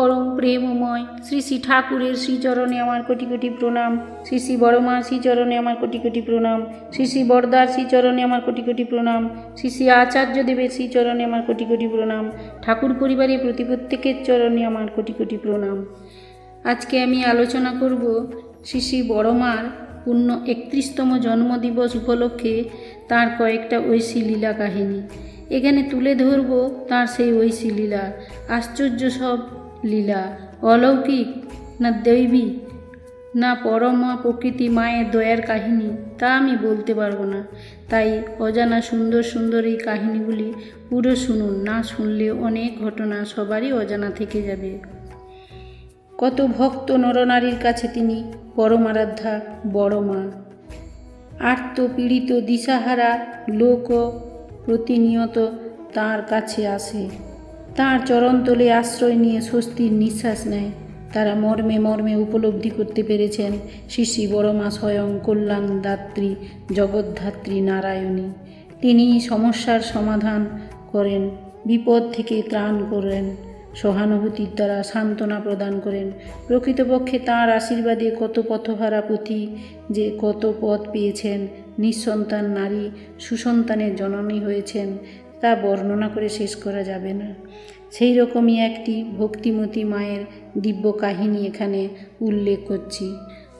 পরম প্রেমময়। শ্রী শ্রী ঠাকুরের শ্রীচরণে আমার কোটি কোটি প্রণাম। শ্রী শ্রী বড়মার শ্রীচরণে আমার কোটি কোটি প্রণাম। শ্রী শ্রী বরদার শ্রীচরণে আমার কোটি কোটি প্রণাম। শ্রী শ্রী আচার্য দেবের শ্রীচরণে আমার কোটি কোটি প্রণাম। ঠাকুর পরিবারের প্রতি প্রত্যেকের চরণে আমার কোটি কোটি প্রণাম। আজকে আমি আলোচনা করব শ্রী শ্রী বড়মার পূর্ণ একত্রিশতম জন্মদিবস উপলক্ষে তার কয়েকটা ঐশী লীলা কাহিনী। এখানে তুলে ধরব তার সেই ঐশী লীলা। আশ্চর্য সব লীলা, অলৌকিক না দৈবী? না পরমা প্রকৃতি মায়ের দয়ার কাহিনী? তা আমি বলতে পারব না। তাই অজানা সুন্দর সুন্দর এই কাহিনীগুলি পুরো শুনুন, না শুনলে অনেক ঘটনা সবারই অজানা থেকে যাবে। কত ভক্ত নরনারীর কাছে তিনি পরমারাধ্যা বড় মা আর্ত পীড়িত দিশাহারা লোক প্রতিনিয়ত তার কাছে আসে। তার চরণতলে আশ্রয় নিয়ে স্বস্তির নিঃশ্বাস নেয়। তারা মর্মে মর্মে উপলব্ধি করতে পেরেছেন শ্রী বড়মা স্বয়ং কল্যাণদাত্রী জগদ্ধাত্রী নারায়ণী। তিনি সমস্যার সমাধান করেন, বিপদ থেকে ত্রাণ করেন, সহানুভূতির দ্বারা সান্ত্বনা প্রদান করেন। প্রকৃতপক্ষে তাঁর আশীর্বাদে কত পথহারা পুঁথি যে কত পথ পেয়েছেন, নিঃসন্তান নারী সুসন্তানের জননী হয়েছেন। তা বর্ণনা করে শেষ করা যাবে না। সেই রকমই একটি ভক্তিমতী মায়ের দিব্য কাহিনী এখানে উল্লেখ করছি।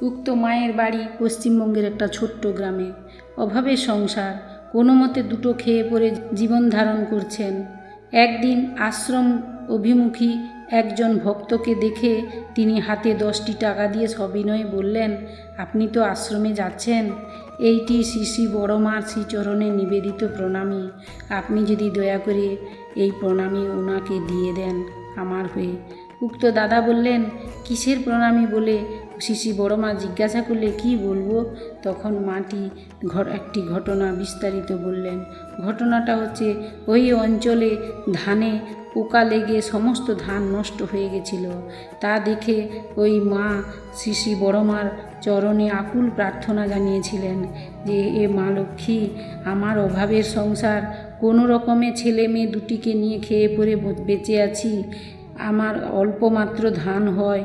উক্ত মায়ের বাড়ি পশ্চিমবঙ্গের একটা ছোট্ট গ্রামে। অভাবের সংসার, কোনো মতে দুটো খেয়ে পড়ে জীবন ধারণ করছেন। একদিন আশ্রম অভিমুখী একজন ভক্তকে দেখে তিনি হাতে দশটি টাকা দিয়ে সবিনয়ে বললেন, আপনি তো আশ্রমে যাচ্ছেন। এইটি শ্রী শ্রী বড় মার শ্রীচরণে নিবেদিত প্রণামী। আপনি যদি দয়া করে এই প্রণামী ওনাকে দিয়ে দেন আমার হয়ে। উক্ত দাদা বললেন, কিসের প্রণামী? বলে শিশি বড় মা জিজ্ঞাসা করলে, কি বলব? তখন মাটি ঘর একটি ঘটনা বিস্তারিত বললেন। ঘটনাটা হচ্ছে, ওই অঞ্চলে ধানে পোকা লেগে সমস্ত ধান নষ্ট হয়ে গেছিল। তা দেখে ওই মা শিশি বড় মার চরণে আকুল প্রার্থনা জানিয়েছিলেন যে, এ মা লক্ষ্মী, আমার অভাবের সংসার, কোনো রকমে ছেলে মেয়ে দুটিকে নিয়ে খেয়ে পরে বেঁচে আছি। আমার অল্প মাত্র ধান হয়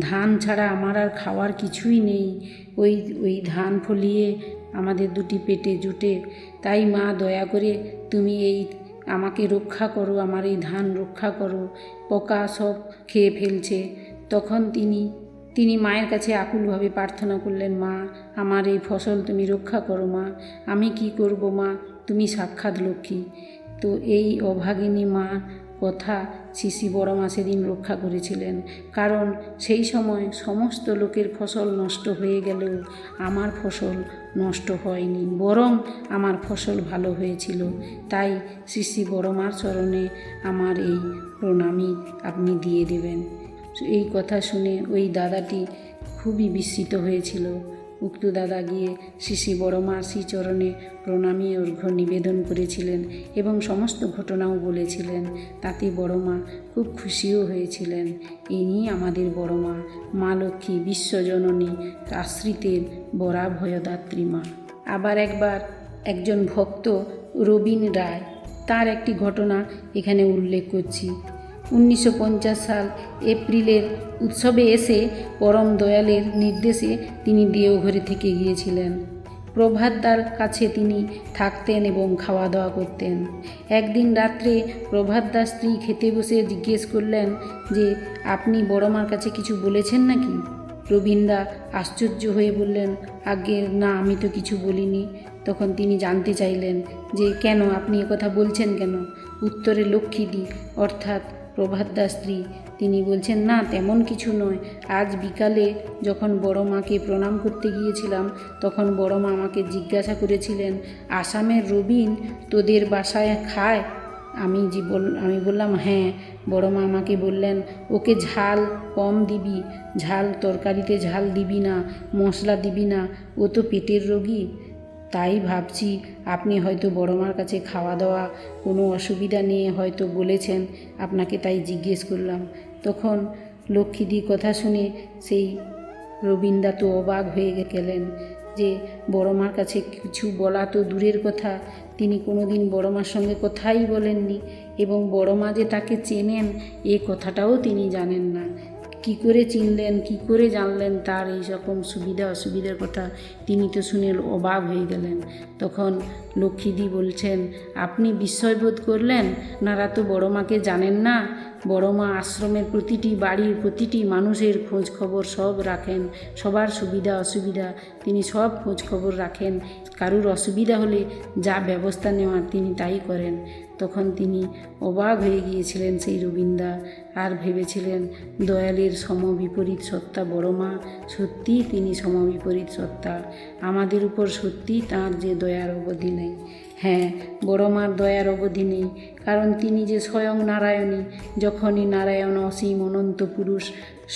ধান ছাড়া আমার আর খাওয়ার কিছুই নেই। ওই ওই ধান ফলিয়ে আমাদের দুটি পেটে জুটে। তাই মা, দয়া করে তুমি এই, আমাকে রক্ষা করো, আমার এই ধান রক্ষা করো। পোকা সব খেয়ে ফেলছে। তখন তিনি তিনি মায়ের কাছে আকুলভাবে প্রার্থনা করলেন, মা, আমার এই ফসল তুমি রক্ষা করো, মা। আমি কি করব, মা? তুমি সাক্ষাৎ লক্ষ্মী। তো এই অভাগিনী মা কথা শিশি বড় মা সেদিন রক্ষা করেছিলেন। কারণ সেই সময় সমস্ত লোকের ফসল নষ্ট হয়ে গেলেও আমার ফসল নষ্ট হয়নি, বরং আমার ফসল ভালো হয়েছিল। তাই শিশি বড় মার চরণে আমার এই প্রণামী আপনি দিয়ে দেবেন। এই কথা শুনে ওই দাদাটি খুবই বিস্মিত হয়েছিল। উক্ত দাদা গিয়ে শিশি বড় মা শ্রীচরণে প্রণামী অর্ঘ্য নিবেদন করেছিলেন এবং সমস্ত ঘটনাও বলেছিলেন। তাতে বড় মা খুব খুশিও হয়েছিলেন। ইনি আমাদের বড় মা মা লক্ষ্মী বিশ্বজননী আশ্রিতের বরা ভয়দাত্রী মা। আবার একবার একজন ভক্ত রবীন রায়, তার একটি ঘটনা এখানে উল্লেখ করছি। উনিশশো পঞ্চাশ সাল এপ্রিলের উৎসবে এসে পরম দয়ালের নির্দেশে তিনি দেওঘরে থেকে গিয়েছিলেন। প্রভাতদার কাছে তিনি থাকতেন এবং খাওয়া দাওয়া করতেন। একদিন রাত্রে প্রভাতদার স্ত্রী খেতে বসে জিজ্ঞেস করলেন যে, আপনি বড়মার কাছে কিছু বলেছেন নাকি? প্রবীণদা আশ্চর্য হয়ে বললেন আগে না, আমি তো কিছু বলিনি। তখন তিনি জানতে চাইলেন যে, কেন আপনি কথা বলছেন কেন? উত্তরে লক্ষ্মীদি, অর্থাৎ প্রভাতদার স্ত্রী। তিনি বলছেন, না, তেমন কিছু নয়। আজ বিকালে যখন বড় মাকে প্রণাম করতে গিয়েছিলাম, তখন বড় মা আমাকে জিজ্ঞাসা করেছিলেন, আসামের রবিন তোদের বাসায় খায়? আমি যে বল, আমি বললাম হ্যাঁ। বড় মা আমাকে বললেন, ওকে ঝাল কম দিবি, ঝাল তরকারিতে ঝাল দিবি না, মশলা দিবি না। ও তো পেটের রোগী। তাই ভাবছি আপনি হয়তো বড়মার কাছে খাওয়া দাওয়া, কোনো অসুবিধা নিয়ে হয়তো বলেছেন। আপনাকে তাই জিজ্ঞেস করলাম। তখন লক্ষ্মীদি কথা শুনে সেই রবীন্দা তো অবাক হয়ে গেলেন যে বড়মার কাছে কিছু বলা তো দূরের কথা। তিনি কোনোদিন বড় মার সঙ্গে কথাই বলেননি এবং বড় মা যে তাকে চেনেন, এ কথাটাও তিনি জানেন না। কি করে চিনলেন, কি করে জানলেন তার এই রকম সুবিধা, অসুবিধার কথা তিনি তো শুনে অবাক হয়ে গেলেন। তখন লক্ষ্মীদি বলছেন, আপনি বিস্ময়বোধ করলেন? নারা তো বড় মাকে জানেন না। বড় মা আশ্রমের প্রতিটি বাড়ির প্রতিটি মানুষের খোঁজ খবর সব রাখেন। সবার সুবিধা, অসুবিধা তিনি সব খোঁজ খবর রাখেন। কারুর অসুবিধা হলে যা ব্যবস্থা নেওয়ার তিনি তাই করেন। তখন তিনি অবাক হয়ে গিয়েছিলেন সেই রবীন্দা আর ভেবেছিলেন দয়ালের সমবিপরীত সত্তা বড় মা, সত্যিই তিনি সমবিপরীত সত্তা। আমাদের উপর সত্যিই তাঁর যে দয়ার অবধি নেই। হ্যাঁ বড় মার দয়ার অবধি নেই, কারণ তিনি যে স্বয়ং নারায়ণী, যখনই নারায়ণ অসীম অনন্ত পুরুষ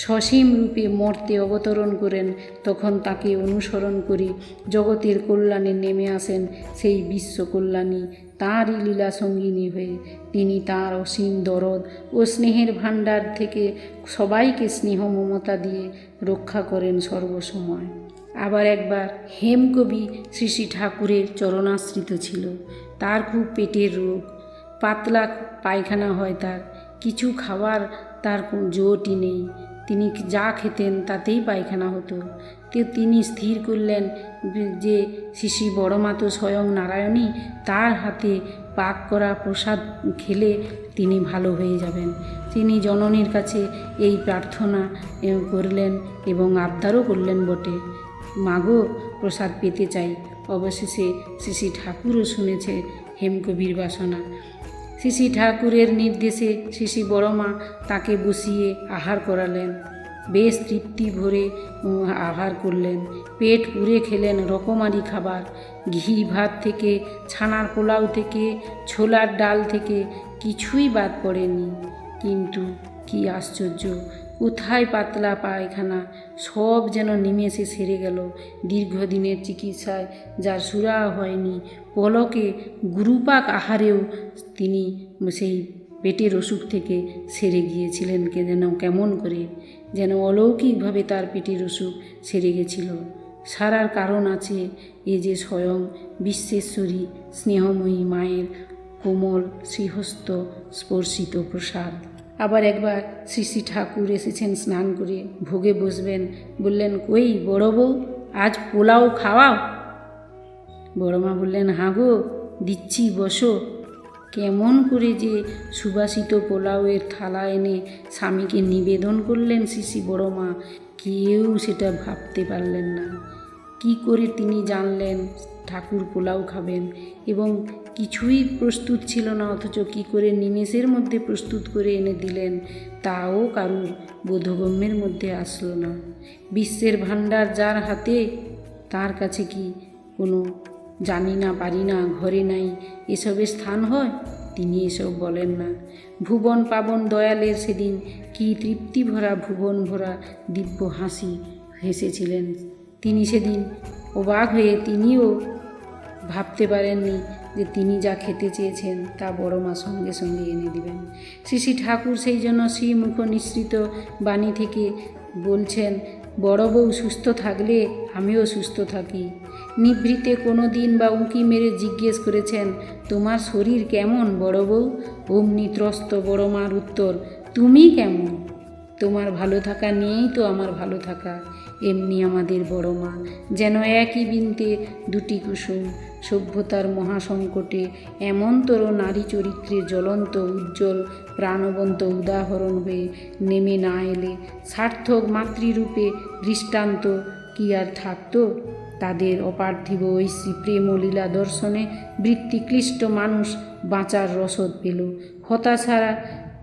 সসীম রূপে মর্তে অবতরণ করেন, তখন তাকে অনুসরণ করে জগতের কল্যাণে নেমে আসেন সেই বিশ্ব কল্যাণী। তাঁরই লীলা সঙ্গিনী হয়ে তিনি তাঁর অসীম দরদ ও স্নেহের ভাণ্ডার থেকে সবাইকে স্নেহ, মমতা দিয়ে রক্ষা করেন সর্বসময়। আবার একবার হেমকবি শ্রী শ্রী ঠাকুরের চরণাশ্রিত ছিল। তার খুব পেটের রোগ। পাতলা পায়খানা হয় তার। কিছু খাবার তার কোনো জোটই নেই। তিনি যা খেতেন তাতেই পায়খানা হতো। তিনি স্থির করলেন যে শিশি বড় মা তো স্বয়ং নারায়ণী, তার হাতে পাক করা প্রসাদ খেলে তিনি ভালো হয়ে যাবেন। তিনি জননীর কাছে এই প্রার্থনা করলেন এবং আবদারও করলেন বটে। মাগো, প্রসাদ পেতে চাই। অবশেষে শ্রী ঠাকুরও শুনেছে হেমকবির বাসনা। শ্রী ঠাকুরের নির্দেশে শ্রী বড় মা তাকে বসিয়ে আহার করালেন। বেশ তৃপ্তি ভরে আহার করলেন। পেট পুরে খেলেন রকমারি খাবার। ঘি ভাত থেকে, ছানার পোলাও থেকে, ছোলার ডাল থেকে কিছুই বাদ পড়েনি। কিন্তু কি আশ্চর্য, কোথায় পাতলা পায়খানা, সব যেন নিমেষে সেরে গেল। দীর্ঘদিনের চিকিৎসায় যার সুরা হয়নি, পলকে গুরুপাক আহারেও তিনি সেই পেটের অসুখ থেকে সেরে গিয়েছিলেন কে যেন কেমন করে। যেন অলৌকিকভাবে তার পেটের অসুখ সেরে গেছিল। সারার কারণ আছে এ যে স্বয়ং বিশ্বেশ্বরী স্নেহময়ী মায়ের কোমল শ্রীহস্ত স্পর্শিত প্রসাদ। আবার একবার শ্রী শ্রী ঠাকুর এসেছেন স্নান করে, ভোগে বসবেন, বললেন, কই বড় বউ, আজ পোলাও খাওয়াও? বড় মা বললেন, হাঁ গো, দিচ্ছি, বসো। কেমন করে যে সুবাসিত পোলাওয়ের থালা এনে স্বামীকে নিবেদন করলেন শিশি বড় মা কেউ সেটা ভাবতে পারলেন না। কি করে তিনি জানলেন ঠাকুর পোলাও খাবেন এবং কিছুই প্রস্তুত ছিল না, অথচ কি করে নিমেষের মধ্যে প্রস্তুত করে এনে দিলেন তাও কারুর বোধগম্যের মধ্যে আসলো না। বিশ্বের ভাণ্ডার যার হাতে, তার কাছে কি কোনো জানি না, পারি না, ঘরে নাই এসবের স্থান হয়? তিনি এসব বলেন না। ভুবন পাবন দয়ালের সেদিন কি তৃপ্তি ভরা, ভুবন ভরা দিব্য হাসি হেসেছিলেন। তিনি সেদিন অবাক হয়ে তিনিও ভাবতে পারেননি যে তিনি যা খেতে চেয়েছেন তা বড় মা সঙ্গে সঙ্গে এনে দিবেন। শ্রী শ্রী ঠাকুর সেই জন্য শ্রীমুখ নিঃসৃত বাণী থেকে বলছেন বড় বউ সুস্থ থাকলে আমিও সুস্থ থাকি। নিভৃতে কোনো দিন বা উঁকি মেরে জিজ্ঞেস করেছেন, তোমার শরীর কেমন বড় বউ? অমনি ত্রস্ত বড় মার উত্তর, তুমি কেমন? তোমার ভালো থাকা নিয়েই তো আমার ভালো থাকা। এমনি আমাদের বড় মা, যেন একই বিনতে দুটি কুসুম। সভ্যতার মহাসংকটে এমনতর নারী চরিত্রের জ্বলন্ত উজ্জ্বল প্রাণবন্ত উদাহরণ হয়ে নেমে না এলে সার্থক মাতৃরূপে দৃষ্টান্ত কি আর থাকতো? তাদের অপার্থিব ঐশ্রী প্রেম ও লীলা দর্শনে বৃত্তিক্লিষ্ট মানুষ বাঁচার রসদ পেল। হতাশারা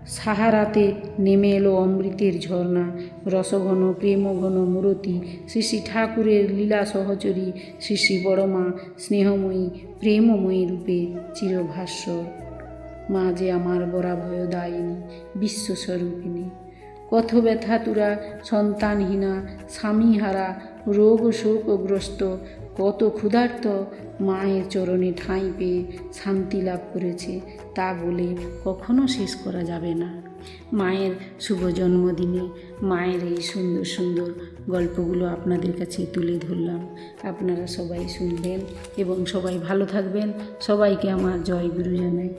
সাহারাতে নেমে এলো অমৃতের ঝর্ণা। রসঘন, প্রেমঘন, মূরতি শ্রী শ্রী ঠাকুরের লীলা সহচরী শ্রী শ্রী বড়মা, স্নেহময়ী, প্রেমময়ী রূপে চিরভাস্বর মা যে আমার বরাভয় দায়িনী, বিশ্বস্বরূপিণী। কত ব্যথা তুরা, সন্তানহীনা, স্বামীহারা, রোগ শোকগ্রস্ত কত ক্ষুধার্ত মায়ের চরণে ঠাঁই পেয়ে শান্তি লাভ করেছে তা বলে কখনো শেষ করা যাবে না। মায়ের শুভ জন্মদিনে মায়ের এই সুন্দর সুন্দর গল্পগুলো আপনাদের কাছে তুলে ধরলাম। আপনারা সবাই শুনবেন এবং সবাই ভালো থাকবেন। সবাইকে আমার জয় গুরু জানাই